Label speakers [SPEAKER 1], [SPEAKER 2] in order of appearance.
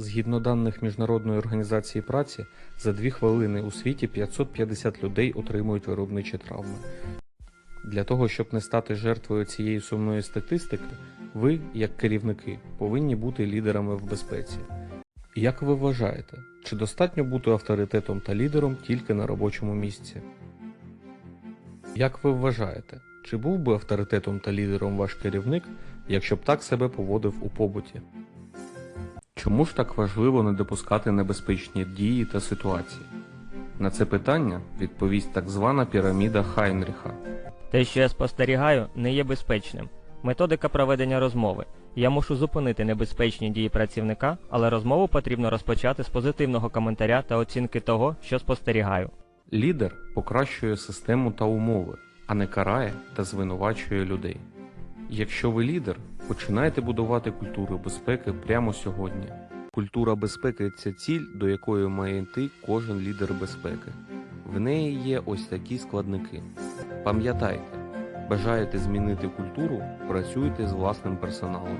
[SPEAKER 1] Згідно даних Міжнародної організації праці, за 2 хвилини у світі 550 людей отримують виробничі травми. Для того, щоб не стати жертвою цієї сумної статистики, ви, як керівники, повинні бути лідерами в безпеці. Як ви вважаєте, чи достатньо бути авторитетом та лідером тільки на робочому місці? Як ви вважаєте, чи був би авторитетом та лідером ваш керівник, якщо б так себе поводив у побуті? Чому ж так важливо не допускати небезпечні дії та ситуації? На це питання відповість так звана піраміда Хайнріха.
[SPEAKER 2] Те, що я спостерігаю, не є безпечним. Методика проведення розмови. Я мушу зупинити небезпечні дії працівника, але розмову потрібно розпочати з позитивного коментаря та оцінки того, що спостерігаю.
[SPEAKER 1] Лідер покращує систему та умови, а не карає та звинувачує людей. Якщо ви лідер, починайте будувати культуру безпеки прямо сьогодні. Культура безпеки це ціль, до якої має йти кожен лідер безпеки. В неї є ось такі складники. Пам'ятайте, бажаєте змінити культуру, працюйте з власним персоналом.